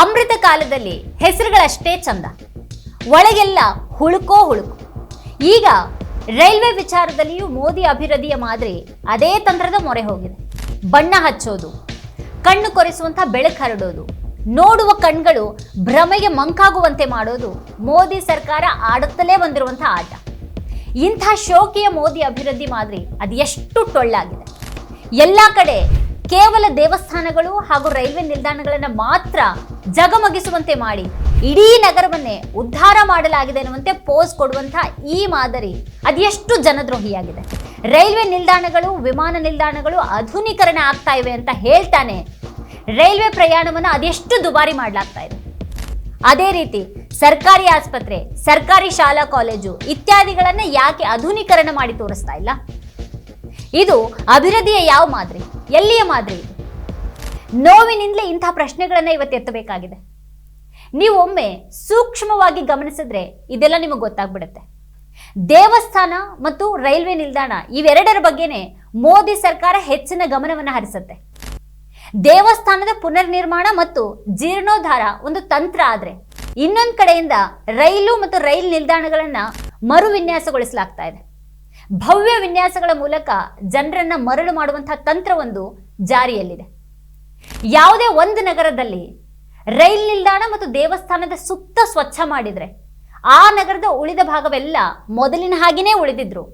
ಅಮೃತ ಕಾಲದಲ್ಲಿ ಹೆಸರುಗಳಷ್ಟೇ ಚಂದ. ಒಳಗೆಲ್ಲ ಹುಳುಕೋ ಹುಳುಕು. ಈಗ ರೈಲ್ವೆ ವಿಚಾರದಲ್ಲಿಯೂ ಮೋದಿ ಅಭಿವೃದ್ಧಿಯ ಮಾದರಿ ಅದೇ ತಂತ್ರದ ಮೊರೆ ಹೋಗಿದೆ. ಬಣ್ಣ ಹಚ್ಚೋದು, ಕಣ್ಣು ಕೊರೆಸುವಂಥ ಬೆಳಕು ಹರಡೋದು, ನೋಡುವ ಕಣ್ಗಳು ಭ್ರಮೆಗೆ ಮಂಕಾಗುವಂತೆ ಮಾಡೋದು ಮೋದಿ ಸರ್ಕಾರ ಆಡುತ್ತಲೇ ಬಂದಿರುವಂಥ ಆಟ. ಇಂಥ ಶೋಕಿಯ ಮೋದಿ ಅಭಿವೃದ್ಧಿ ಮಾದರಿ ಅದು ಎಷ್ಟು ಟೊಳ್ಳಾಗಿದೆ. ಎಲ್ಲ ಕಡೆ ಕೇವಲ ದೇವಸ್ಥಾನಗಳು ಹಾಗೂ ರೈಲ್ವೆ ನಿಲ್ದಾಣಗಳನ್ನು ಮಾತ್ರ ಜಗಮಗಿಸುವಂತೆ ಮಾಡಿ ಇಡೀ ನಗರವನ್ನೇ ಉದ್ಧಾರ ಮಾಡಲಾಗಿದೆ ಎನ್ನುವಂತೆ ಪೋಸ್ ಕೊಡುವಂತಹ ಈ ಮಾದರಿ ಅದೆಷ್ಟು ಜನದ್ರೋಹಿಯಾಗಿದೆ. ರೈಲ್ವೆ ನಿಲ್ದಾಣಗಳು, ವಿಮಾನ ನಿಲ್ದಾಣಗಳು ಆಧುನೀಕರಣ ಆಗ್ತಾ ಇವೆ ಅಂತ ಹೇಳ್ತಾನೆ. ರೈಲ್ವೆ ಪ್ರಯಾಣವನ್ನು ಅದೆಷ್ಟು ದುಬಾರಿ ಮಾಡಲಾಗ್ತಾ ಇದೆ. ಅದೇ ರೀತಿ ಸರ್ಕಾರಿ ಆಸ್ಪತ್ರೆ, ಸರ್ಕಾರಿ ಶಾಲಾ ಕಾಲೇಜು ಇತ್ಯಾದಿಗಳನ್ನ ಯಾಕೆ ಆಧುನೀಕರಣ ಮಾಡಿ ತೋರಿಸ್ತಾ ಇಲ್ಲ? ಇದು ಅಭಿವೃದ್ಧಿಯ ಯಾವ ಮಾದರಿ? ಎಲ್ಲಿಯ ಮಾದರಿ ಇದು? ನೋವಿನಿಂದಲೇ ಇಂಥ ಪ್ರಶ್ನೆಗಳನ್ನ ಇವತ್ತು ಎತ್ತಬೇಕಾಗಿದೆ. ನೀವು ಒಮ್ಮೆ ಸೂಕ್ಷ್ಮವಾಗಿ ಗಮನಿಸಿದ್ರೆ ಇದೆಲ್ಲ ನಿಮಗೆ ಗೊತ್ತಾಗ್ಬಿಡುತ್ತೆ. ದೇವಸ್ಥಾನ ಮತ್ತು ರೈಲ್ವೆ ನಿಲ್ದಾಣ ಇವೆರಡರ ಬಗ್ಗೆನೇ ಮೋದಿ ಸರ್ಕಾರ ಹೆಚ್ಚಿನ ಗಮನವನ್ನು ಹರಿಸುತ್ತೆ. ದೇವಸ್ಥಾನದ ಪುನರ್ನಿರ್ಮಾಣ ಮತ್ತು ಜೀರ್ಣೋದ್ಧಾರ ಒಂದು ತಂತ್ರ ಆದರೆ ಇನ್ನೊಂದು ಕಡೆಯಿಂದ ರೈಲು ಮತ್ತು ರೈಲ್ ನಿಲ್ದಾಣಗಳನ್ನ ಮರುವಿನ್ಯಾಸಗೊಳಿಸಲಾಗ್ತಾ ಇದೆ. ಭವ್ಯ ವಿನ್ಯಾಸಗಳ ಮೂಲಕ ಜನರನ್ನ ಮರಳು ಮಾಡುವಂತಹ ತಂತ್ರವೊಂದು ಜಾರಿಯಲ್ಲಿದೆ. ಯಾವುದೇ ಒಂದು ನಗರದಲ್ಲಿ ರೈಲ್ ನಿಲ್ದಾಣ ಮತ್ತು ದೇವಸ್ಥಾನದ ಸುತ್ತ ಸ್ವಚ್ಛ ಮಾಡಿದ್ರೆ ಆ ನಗರದ ಉಳಿದ ಭಾಗವೆಲ್ಲ ಮೊದಲಿನ ಹಾಗೆಯೇ ಉಳಿದಿದ್ರು.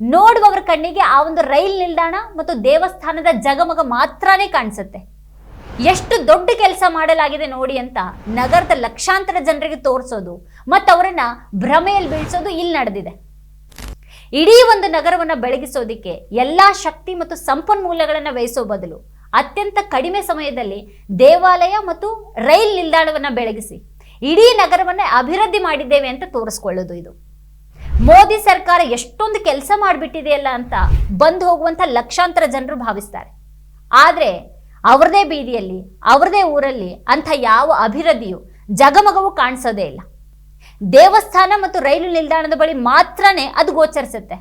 ನೋಡುವವರ ಕಣ್ಣಿಗೆ ಆ ಒಂದು ರೈಲ್ ನಿಲ್ದಾಣ ಮತ್ತು ದೇವಸ್ಥಾನದ ಜಗಮಗ ಮಾತ್ರನೇ ಕಾಣಿಸುತ್ತೆ. ಎಷ್ಟು ದೊಡ್ಡ ಕೆಲಸ ಮಾಡಲಾಗಿದೆ ನೋಡಿ ಅಂತ ನಗರದ ಲಕ್ಷಾಂತರ ಜನರಿಗೆ ತೋರಿಸೋದು ಮತ್ತು ಅವರನ್ನು ಭ್ರಮೆಯಲ್ಲಿ ಬೀಳಿಸೋದು ಇಲ್ಲಿ ನಡೆದಿದೆ. ಇಡೀ ಒಂದು ನಗರವನ್ನು ಬೆಳಗಿಸೋದಿಕ್ಕೆ ಎಲ್ಲಾ ಶಕ್ತಿ ಮತ್ತು ಸಂಪನ್ಮೂಲಗಳನ್ನು ವ್ಯಯಿಸೋ ಬದಲು ಅತ್ಯಂತ ಕಡಿಮೆ ಸಮಯದಲ್ಲಿ ದೇವಾಲಯ ಮತ್ತು ರೈಲ್ ನಿಲ್ದಾಣವನ್ನು ಬೆಳಗಿಸಿ ಇಡೀ ನಗರವನ್ನೇ ಅಭಿವೃದ್ಧಿ ಮಾಡಿದ್ದೇವೆ ಅಂತ ತೋರಿಸ್ಕೊಳ್ಳೋದು ಇದು. ಮೋದಿ ಸರ್ಕಾರ ಎಷ್ಟೊಂದು ಕೆಲಸ ಮಾಡಿಬಿಟ್ಟಿದೆಯಲ್ಲ ಅಂತ ಬಂದು ಹೋಗುವಂಥ ಲಕ್ಷಾಂತರ ಜನರು ಭಾವಿಸ್ತಾರೆ. ಆದರೆ ಅವ್ರದೇ ಬೀದಿಯಲ್ಲಿ, ಅವ್ರದೇ ಊರಲ್ಲಿ ಅಂಥ ಯಾವ ಅಭಿವೃದ್ಧಿಯು ಜಗಮಗವು ಕಾಣಿಸೋದೇ ಇಲ್ಲ. ದೇವಸ್ಥಾನ ಮತ್ತು ರೈಲು ನಿಲ್ದಾಣದ ಬಳಿ ಮಾತ್ರನೇ ಅದು ಗೋಚರಿಸುತ್ತೆ.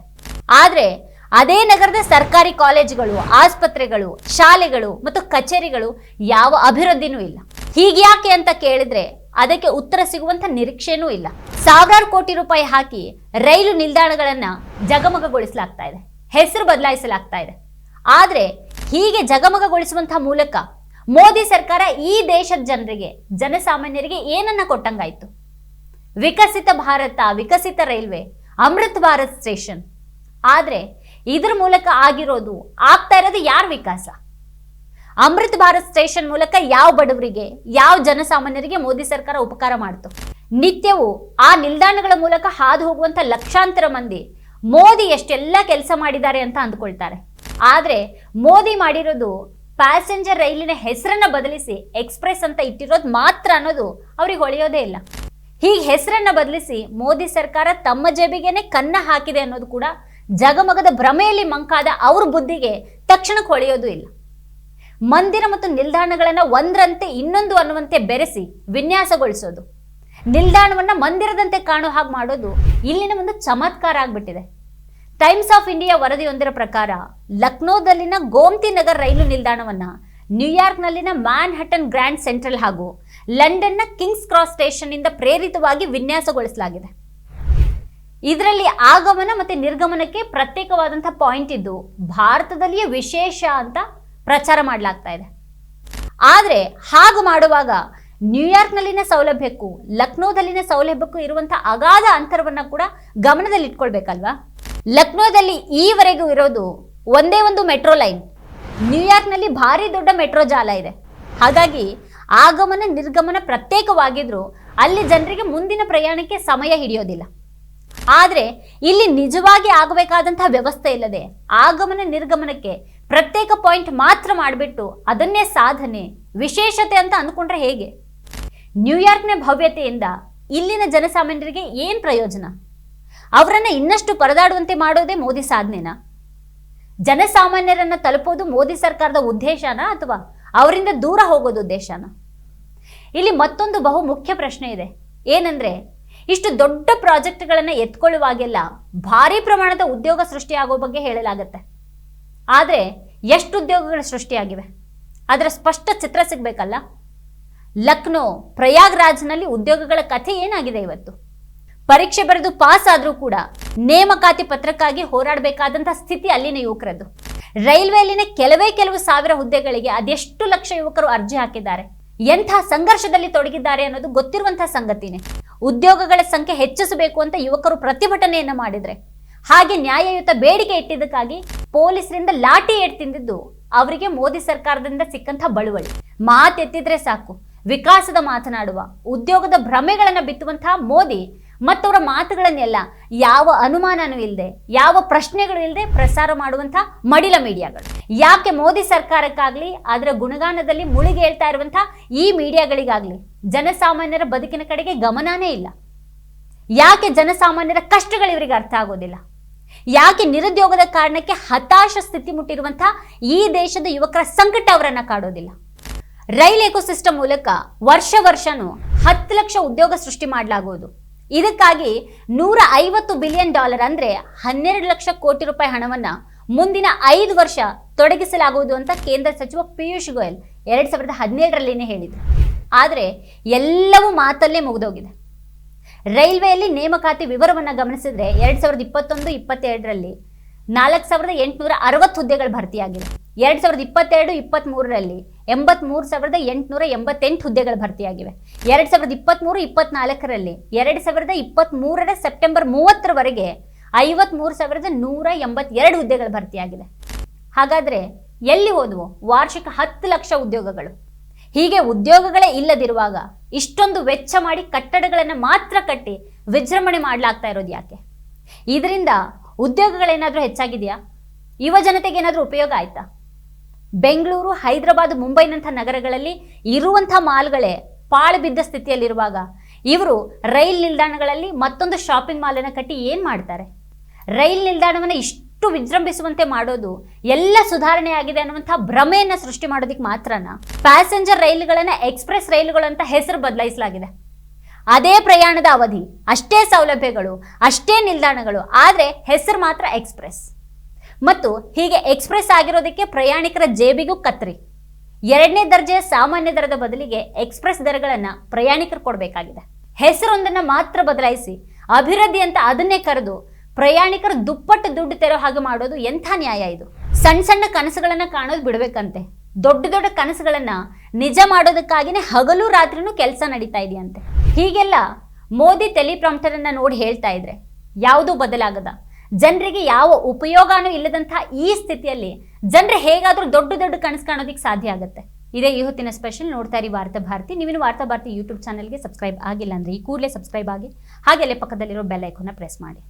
ಆದರೆ ಅದೇ ನಗರದ ಸರ್ಕಾರಿ ಕಾಲೇಜುಗಳು, ಆಸ್ಪತ್ರೆಗಳು, ಶಾಲೆಗಳು ಮತ್ತು ಕಚೇರಿಗಳು ಯಾವ ಅಭಿವೃದ್ಧಿನೂ ಇಲ್ಲ. ಹೀಗ್ಯಾಕೆ ಅಂತ ಕೇಳಿದ್ರೆ ಅದಕ್ಕೆ ಉತ್ತರ ಸಿಗುವಂತ ನಿರೀಕ್ಷೆನೂ ಇಲ್ಲ. ಸಾವಿರಾರು ಕೋಟಿ ರೂಪಾಯಿ ಹಾಕಿ ರೈಲು ನಿಲ್ದಾಣಗಳನ್ನ ಜಗಮಗಗೊಳಿಸಲಾಗ್ತಾ ಇದೆ. ಹೆಸರು ಬದಲಾಯಿಸಲಾಗ್ತಾ ಇದೆ. ಆದ್ರೆ ಹೀಗೆ ಜಗಮಗಗೊಳಿಸುವಂತಹ ಮೂಲಕ ಮೋದಿ ಸರ್ಕಾರ ಈ ದೇಶದ ಜನರಿಗೆ, ಜನಸಾಮಾನ್ಯರಿಗೆ ಏನನ್ನ ಕೊಟ್ಟಂಗಾಯ್ತು? ವಿಕಸಿತ ಭಾರತ, ವಿಕಸಿತ ರೈಲ್ವೆ, ಅಮೃತ್ ಭಾರತ್ ಸ್ಟೇಷನ್. ಆದರೆ ಇದ್ರ ಮೂಲಕ ಆಗಿರೋದು ಆಗ್ತಾ ಇರೋದು ಯಾರ ವಿಕಾಸ? ಅಮೃತ್ ಭಾರತ್ ಸ್ಟೇಷನ್ ಮೂಲಕ ಯಾವ ಬಡವರಿಗೆ, ಯಾವ ಜನಸಾಮಾನ್ಯರಿಗೆ ಮೋದಿ ಸರ್ಕಾರ ಉಪಕಾರ ಮಾಡ್ತು? ನಿತ್ಯವೂ ಆ ನಿಲ್ದಾಣಗಳ ಮೂಲಕ ಹಾದು ಹೋಗುವಂತ ಲಕ್ಷಾಂತರ ಮಂದಿ ಮೋದಿ ಎಷ್ಟೆಲ್ಲ ಕೆಲಸ ಮಾಡಿದ್ದಾರೆ ಅಂತ ಅಂದ್ಕೊಳ್ತಾರೆ. ಆದ್ರೆ ಮೋದಿ ಮಾಡಿರೋದು ಪ್ಯಾಸೆಂಜರ್ ರೈಲಿನ ಹೆಸರನ್ನ ಬದಲಿಸಿ ಎಕ್ಸ್ಪ್ರೆಸ್ ಅಂತ ಇಟ್ಟಿರೋದು ಮಾತ್ರ ಅನ್ನೋದು ಅವ್ರಿಗೆ ಹೊಳೆಯೋದೇ ಇಲ್ಲ. ಹೀಗೆ ಹೆಸರನ್ನ ಬದಲಿಸಿ ಮೋದಿ ಸರ್ಕಾರ ತಮ್ಮ ಜೇಬಿಗೆನೆ ಕನ್ನ ಹಾಕಿದೆ ಅನ್ನೋದು ಕೂಡ ಜಗಮಗದ ಭ್ರಮೆಯಲ್ಲಿ ಮಂಕಾದ ಅವ್ರ ಬುದ್ಧಿಗೆ ತಕ್ಷಣಕ್ಕೆ ಹೊಳೆಯೋದು ಇಲ್ಲ. ಮಂದಿರ ಮತ್ತು ನಿಲ್ದಾಣಗಳನ್ನ ಒಂದರಂತೆ ಇನ್ನೊಂದು ಅನ್ನುವಂತೆ ಬೆರೆಸಿ ವಿನ್ಯಾಸಗೊಳಿಸೋದು. ನಿಲ್ದಾಣವನ್ನ ಮಂದಿರದಂತೆ ಕಾಣೋ ಹಾಗೆ ಮಾಡೋದು ಇಲ್ಲಿನ ಒಂದು ಚಮತ್ಕಾರ ಆಗ್ಬಿಟ್ಟಿದೆ. ಟೈಮ್ಸ್ ಆಫ್ ಇಂಡಿಯಾ ವರದಿಯೊಂದರ ಪ್ರಕಾರ ಲಕ್ನೋದಲ್ಲಿನ ಗೋಮ್ತಿ ನಗರ್ ರೈಲು ನಿಲ್ದಾಣವನ್ನ ನ್ಯೂಯಾರ್ಕ್ನಲ್ಲಿನ ಮ್ಯಾನ್ ಹಟನ್ ಗ್ರ್ಯಾಂಡ್ ಸೆಂಟ್ರಲ್ ಹಾಗೂ ಲಂಡನ್ನ ಕಿಂಗ್ಸ್ ಕ್ರಾಸ್ ಸ್ಟೇಷನ್ ಇಂದ ಪ್ರೇರಿತವಾಗಿ ವಿನ್ಯಾಸಗೊಳಿಸಲಾಗಿದೆ. ಇದರಲ್ಲಿ ಆಗಮನ ಮತ್ತೆ ನಿರ್ಗಮನಕ್ಕೆ ಪ್ರತ್ಯೇಕವಾದಂಥ ಪಾಯಿಂಟ್ ಇದ್ದು, ಭಾರತದಲ್ಲಿಯೇ ವಿಶೇಷ ಅಂತ ಪ್ರಚಾರ ಮಾಡಲಾಗ್ತಾ ಇದೆ. ಆದರೆ ಹಾಗು ಮಾಡುವಾಗ ನ್ಯೂಯಾರ್ಕ್ನಲ್ಲಿನ ಸೌಲಭ್ಯಕ್ಕೂ, ಲಕ್ನೋದಲ್ಲಿನ ಸೌಲಭ್ಯಕ್ಕೂ ಇರುವಂಥ ಅಗಾಧ ಅಂತರವನ್ನು ಕೂಡ ಗಮನದಲ್ಲಿ ಇಟ್ಕೊಳ್ಬೇಕಲ್ವಾ ಲಕ್ನೋದಲ್ಲಿ ಈವರೆಗೂ ಇರೋದು ಒಂದೇ ಒಂದು ಮೆಟ್ರೋ ಲೈನ್. ನ್ಯೂಯಾರ್ಕ್ನಲ್ಲಿ ಭಾರಿ ದೊಡ್ಡ ಮೆಟ್ರೋ ಜಾಲ ಇದೆ. ಹಾಗಾಗಿ ಆಗಮನ, ನಿರ್ಗಮನ ಪ್ರತ್ಯೇಕವಾಗಿದ್ರು ಅಲ್ಲಿ ಜನರಿಗೆ ಮುಂದಿನ ಪ್ರಯಾಣಕ್ಕೆ ಸಮಯ ಹಿಡಿಯೋದಿಲ್ಲ. ಆದರೆ ಇಲ್ಲಿ ನಿಜವಾಗಿ ಆಗಬೇಕಾದಂತಹ ವ್ಯವಸ್ಥೆ ಇಲ್ಲದೆ ಆಗಮನ, ನಿರ್ಗಮನಕ್ಕೆ ಪ್ರತ್ಯೇಕ ಪಾಯಿಂಟ್ ಮಾತ್ರ ಮಾಡಿಬಿಟ್ಟು ಅದನ್ನೇ ಸಾಧನೆ, ವಿಶೇಷತೆ ಅಂತ ಅಂದ್ಕೊಂಡ್ರೆ ಹೇಗೆ? ನ್ಯೂಯಾರ್ಕ್ನ ಭವ್ಯತೆಯಿಂದ ಇಲ್ಲಿನ ಜನಸಾಮಾನ್ಯರಿಗೆ ಏನು ಪ್ರಯೋಜನ? ಅವರನ್ನು ಇನ್ನಷ್ಟು ಪರದಾಡುವಂತೆ ಮಾಡೋದೇ ಮೋದಿ ಸಾಧನೆನಾ? ಜನಸಾಮಾನ್ಯರನ್ನು ತಲುಪೋದು ಮೋದಿ ಸರ್ಕಾರದ ಉದ್ದೇಶನಾ ಅಥವಾ ಅವರಿಂದ ದೂರ ಹೋಗೋದು ಉದ್ದೇಶನ. ಇಲ್ಲಿ ಮತ್ತೊಂದು ಬಹು ಮುಖ್ಯ ಪ್ರಶ್ನೆ ಇದೆ. ಏನಂದ್ರೆ, ಇಷ್ಟು ದೊಡ್ಡ ಪ್ರಾಜೆಕ್ಟ್ಗಳನ್ನು ಎತ್ಕೊಳ್ಳುವಾಗೆಲ್ಲ ಭಾರಿ ಪ್ರಮಾಣದ ಉದ್ಯೋಗ ಸೃಷ್ಟಿಯಾಗೋ ಬಗ್ಗೆ ಹೇಳಲಾಗುತ್ತೆ. ಆದರೆ, ಎಷ್ಟು ಉದ್ಯೋಗಗಳು ಸೃಷ್ಟಿಯಾಗಿವೆ? ಅದರ ಸ್ಪಷ್ಟ ಚಿತ್ರ ಸಿಗಬೇಕಲ್ಲ? ಲಕ್ನೋ, ಪ್ರಯಾಗ್ರಾಜ್ನಲ್ಲಿ ಉದ್ಯೋಗಗಳ ಕಥೆ ಏನಾಗಿದೆ ಇವತ್ತು? ಪರೀಕ್ಷೆ ಬರೆದು ಪಾಸ್ ಆದರೂ ಕೂಡ ನೇಮಕಾತಿ ಪತ್ರಕ್ಕಾಗಿ ಹೋರಾಡಬೇಕಾದಂಥ ಸ್ಥಿತಿ ಅಲ್ಲಿನ ಯುವಕರದ್ದು. ರೈಲ್ವೆಯಲ್ಲಿನ ಕೆಲವೇ ಕೆಲವು ಸಾವಿರ ಹುದ್ದೆಗಳಿಗೆ ಅದೆಷ್ಟು ಲಕ್ಷ ಯುವಕರು ಅರ್ಜಿ ಹಾಕಿದ್ದಾರೆ? ಎಂಥ ಸಂಘರ್ಷದಲ್ಲಿ ತೊಡಗಿದ್ದಾರೆ ಅನ್ನೋದು ಗೊತ್ತಿರುವಂತಹ ಸಂಗತಿನೇ. ಉದ್ಯೋಗಗಳ ಸಂಖ್ಯೆ ಹೆಚ್ಚಿಸಬೇಕು ಅಂತ ಯುವಕರು ಪ್ರತಿಭಟನೆಯನ್ನ ಮಾಡಿದ್ರೆ. ಹಾಗೆ ನ್ಯಾಯಯುತ ಬೇಡಿಕೆ ಇಟ್ಟಿದ್ದಕ್ಕಾಗಿ ಪೊಲೀಸರಿಂದ ಲಾಠಿ ಏಟ್ ತಿಂದಿದ್ದು ಅವರಿಗೆ ಮೋದಿ ಸರ್ಕಾರದಿಂದ ಸಿಕ್ಕಂಥ ಬಳುವಳಿ. ಮಾತೆತ್ತಿದ್ರೆ ಸಾಕು. ವಿಕಾಸದ ಮಾತನಾಡುವ, ಉದ್ಯೋಗದ ಭ್ರಮೆಗಳನ್ನ ಬಿತ್ತುವಂತಹ ಮೋದಿ ಮತ್ತವರ ಮಾತುಗಳನ್ನೆಲ್ಲ ಯಾವ ಅನುಮಾನನೂ ಇಲ್ಲದೆ ಯಾವ ಪ್ರಶ್ನೆಗಳು ಇಲ್ಲದೆ ಪ್ರಸಾರ ಮಾಡುವಂಥ ಮಡಿಲ ಮೀಡಿಯಾಗಳು. ಯಾಕೆ ಮೋದಿ ಸರ್ಕಾರಕ್ಕಾಗ್ಲಿ, ಅದರ ಗುಣಗಾನದಲ್ಲಿ ಮುಳುಗಿ ಹೇಳ್ತಾ ಇರುವಂಥ ಈ ಮೀಡಿಯಾಗಳಿಗಾಗಲಿ ಜನಸಾಮಾನ್ಯರ ಬದುಕಿನ ಕಡೆಗೆ ಗಮನನೇ ಇಲ್ಲ. ಯಾಕೆ ಜನಸಾಮಾನ್ಯರ ಕಷ್ಟಗಳು ಇವರಿಗೆ ಅರ್ಥ ಆಗೋದಿಲ್ಲ? ಯಾಕೆ ನಿರುದ್ಯೋಗದ ಕಾರಣಕ್ಕೆ ಹತಾಶ ಸ್ಥಿತಿ ಮುಟ್ಟಿರುವಂಥ ಈ ದೇಶದ ಯುವಕರ ಸಂಕಟ ಅವರನ್ನು ಕಾಡೋದಿಲ್ಲ? ರೈಲ್ ಎಕೋಸಿಸ್ಟಮ್ ಮೂಲಕ ವರ್ಷ ವರ್ಷನೂ ಹತ್ತು ಲಕ್ಷ ಉದ್ಯೋಗ ಸೃಷ್ಟಿ ಮಾಡಲಾಗುವುದು. ಇದಕ್ಕಾಗಿ ನೂರ ಐವತ್ತು ಬಿಲಿಯನ್ ಡಾಲರ್ ಅಂದ್ರೆ ಹನ್ನೆರಡು ಲಕ್ಷ ಕೋಟಿ ರೂಪಾಯಿ ಹಣವನ್ನ ಮುಂದಿನ ಐದು ವರ್ಷ ತೊಡಗಿಸಲಾಗುವುದು ಅಂತ ಕೇಂದ್ರ ಸಚಿವ ಪಿಯೂಷ್ ಗೋಯಲ್ ಎರಡ್ ಸಾವಿರದ ಹದಿನೇಳರಲ್ಲಿನೇ ಹೇಳಿದ್ರು. ಆದರೆ ಎಲ್ಲವೂ ಮಾತಲ್ಲೇ ಮುಗಿದೋಗಿದೆ. ರೈಲ್ವೆಯಲ್ಲಿ ನೇಮಕಾತಿ ವಿವರವನ್ನು ಗಮನಿಸಿದ್ರೆ ಎರಡ್ ಸಾವಿರದ ಇಪ್ಪತ್ತೊಂದು, ಇಪ್ಪತ್ತೆರಡರಲ್ಲಿ ನಾಲ್ಕು ಸಾವಿರದ ಎಂಟುನೂರ ಅರವತ್ತು ಹುದ್ದೆಗಳು ಭರ್ತಿಯಾಗಿವೆ. ಎರಡು ಸಾವಿರದ ಇಪ್ಪತ್ತೆರಡು ಇಪ್ಪತ್ತ್ಮೂರರಲ್ಲಿ ಎಂಬತ್ಮೂರು ಸಾವಿರದ ಎಂಟುನೂರ ಎಂಬತ್ತೆಂಟು ಹುದ್ದೆಗಳು ಭರ್ತಿಯಾಗಿವೆ. ಎರಡು ಸಾವಿರದ ಇಪ್ಪತ್ತ್ಮೂರು ಇಪ್ಪತ್ನಾಲ್ಕರಲ್ಲಿ ಎರಡು ಸಾವಿರದ ಇಪ್ಪತ್ತ್ಮೂರರ ಸೆಪ್ಟೆಂಬರ್ ಮೂವತ್ತರವರೆಗೆ ಐವತ್ಮೂರು ಸಾವಿರದ ನೂರ ಎಂಬತ್ತೆರಡು ಹುದ್ದೆಗಳು ಭರ್ತಿಯಾಗಿದೆ ಹಾಗಾದ್ರೆ ಎಲ್ಲಿ ಹೋದವು ವಾರ್ಷಿಕ ಹತ್ತು ಲಕ್ಷ ಉದ್ಯೋಗಗಳು. ಹೀಗೆ ಉದ್ಯೋಗಗಳೇ ಇಲ್ಲದಿರುವಾಗ ಇಷ್ಟೊಂದು ವೆಚ್ಚ ಮಾಡಿ ಕಟ್ಟಡಗಳನ್ನು ಮಾತ್ರ ಕಟ್ಟಿ ವಿಜೃಂಭಣೆ ಮಾಡಲಾಗ್ತಾ ಇರೋದು ಯಾಕೆ? ಇದರಿಂದ ಉದ್ಯೋಗಗಳೇನಾದರೂ ಹೆಚ್ಚಾಗಿದೆಯಾ? ಯುವ ಜನತೆಗೆ ಏನಾದರೂ ಉಪಯೋಗ ಆಯ್ತಾ? ಬೆಂಗಳೂರು, ಹೈದರಾಬಾದ್, ಮುಂಬೈನಂಥ ನಗರಗಳಲ್ಲಿ ಇರುವಂಥ ಮಾಲ್ಗಳೇ ಪಾಳು ಬಿದ್ದ ಸ್ಥಿತಿಯಲ್ಲಿರುವಾಗ ಇವರು ರೈಲ್ ನಿಲ್ದಾಣಗಳಲ್ಲಿ ಮತ್ತೊಂದು ಶಾಪಿಂಗ್ ಮಾಲನ್ನು ಕಟ್ಟಿ ಏನು ಮಾಡ್ತಾರೆ? ರೈಲ್ ನಿಲ್ದಾಣವನ್ನು ಇಷ್ಟು ವಿಜೃಂಭಿಸುವಂತೆ ಮಾಡೋದು ಎಲ್ಲ ಸುಧಾರಣೆ ಆಗಿದೆ ಅನ್ನುವಂಥ ಭ್ರಮೆಯನ್ನು ಸೃಷ್ಟಿ ಮಾಡೋದಕ್ಕೆ ಮಾತ್ರನ? ಪ್ಯಾಸೆಂಜರ್ ರೈಲುಗಳನ್ನು, ಎಕ್ಸ್ಪ್ರೆಸ್ ರೈಲುಗಳು ಅಂತ ಹೆಸರು ಬದಲಾಯಿಸಲಾಗಿದೆ. ಅದೇ ಪ್ರಯಾಣದ ಅವಧಿ, ಅಷ್ಟೇ ಸೌಲಭ್ಯಗಳು, ಅಷ್ಟೇ ನಿಲ್ದಾಣಗಳು, ಆದರೆ ಹೆಸರು ಮಾತ್ರ ಎಕ್ಸ್ಪ್ರೆಸ್. ಮತ್ತು ಹೀಗೆ ಎಕ್ಸ್ಪ್ರೆಸ್ ಆಗಿರೋದಕ್ಕೆ ಪ್ರಯಾಣಿಕರ ಜೇಬಿಗೂ ಕತ್ರಿ. ಎರಡನೇ ದರ್ಜೆಯ ಸಾಮಾನ್ಯ ದರದ ಬದಲಿಗೆ ಎಕ್ಸ್ಪ್ರೆಸ್ ದರಗಳನ್ನು ಪ್ರಯಾಣಿಕರು ಕೊಡಬೇಕಾಗಿದೆ. ಹೆಸರೊಂದನ್ನು ಮಾತ್ರ ಬದಲಾಯಿಸಿ, ಅಭಿವೃದ್ಧಿ ಅಂತ ಅದನ್ನೇ ಕರೆದು ಪ್ರಯಾಣಿಕರು ದುಪ್ಪಟ್ಟು ದುಡ್ಡು ತೆರೋ ಹಾಗೆ ಮಾಡೋದು ಎಂಥ ನ್ಯಾಯ ಇದು? ಸಣ್ಣ ಸಣ್ಣ ಕನಸುಗಳನ್ನು ಕಾಣೋದು ಬಿಡಬೇಕಂತೆ. ದೊಡ್ಡ ದೊಡ್ಡ ಕನಸುಗಳನ್ನು ನಿಜ ಮಾಡೋದಕ್ಕಾಗಿನೇ ಹಗಲು ರಾತ್ರಿನೂ ಕೆಲಸ ನಡೀತಾ ಇದೆಯಂತೆ. ಹೀಗೆಲ್ಲ ಮೋದಿ ಟೆಲಿಪ್ರಾಂಪ್ಟರ್ ಅನ್ನ ನೋಡಿ ಹೇಳ್ತಾ ಇದ್ರೆ ಯಾವುದೂ ಬದಲಾಗದ. ಜನರಿಗೆ ಯಾವ ಉಪಯೋಗನೂ ಇಲ್ಲದಂತಹ ಈ ಸ್ಥಿತಿಯಲ್ಲಿ ಜನರು ಹೇಗಾದ್ರೂ ದೊಡ್ಡ ದೊಡ್ಡ ಕನಸು ಕಾಣೋದಕ್ಕೆ ಸಾಧ್ಯ ಆಗುತ್ತೆ. ಇದೇ ಹೊತ್ತಿನ ಸ್ಪೆಷಲ್ ನೋಡ್ತಾ ಇರಿ ವಾರ್ತಾ ಭಾರತಿ. ನೀವಿನ ವಾರ್ತಾ ಭಾರತಿ ಯೂಟ್ಯೂಬ್ ಚಾನಲ್ಗೆ ಸಬ್ಸ್ಕ್ರೈಬ್ ಆಗಿಲ್ಲ ಅಂದ್ರೆ ಈ ಕೂಡಲೇ ಸಬ್ಸ್ಕ್ರೈಬ್ ಆಗಿ ಹಾಗೆ ಅಲ್ಲೇ ಪಕ್ಕದಲ್ಲಿರೋ ಬೆಲ್ ಐಕೋನ ಪ್ರೆಸ್ ಮಾಡಿ.